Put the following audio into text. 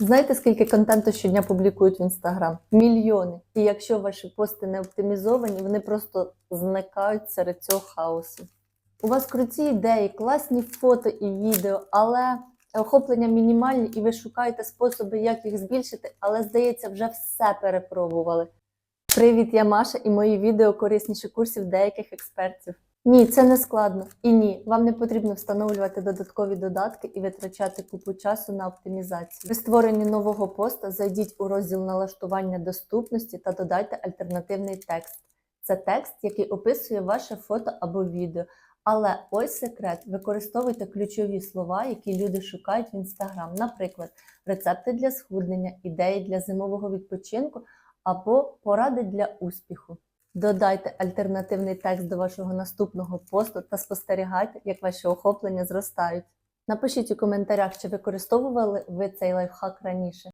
Знаєте, скільки контенту щодня публікують в інстаграм? Мільйони. І якщо ваші пости не оптимізовані, вони просто зникають серед цього хаосу. У вас круті ідеї, класні фото і відео, але охоплення мінімальні, і ви шукаєте способи, як їх збільшити, але здається, вже все перепробували. Привіт, я Маша і мої відео корисніші курсів деяких експертів. Ні, це не складно. І ні, вам не потрібно встановлювати додаткові додатки і витрачати купу часу на оптимізацію. При створенні нового поста зайдіть у розділ налаштування доступності та додайте альтернативний текст. Це текст, який описує ваше фото або відео. Але ось секрет: використовуйте ключові слова, які люди шукають в інстаграм. Наприклад, рецепти для схуднення, ідеї для зимового відпочинку або поради для успіху. Додайте альтернативний текст до вашого наступного посту та спостерігайте, як ваші охоплення зростають. Напишіть у коментарях, чи використовували ви цей лайфхак раніше.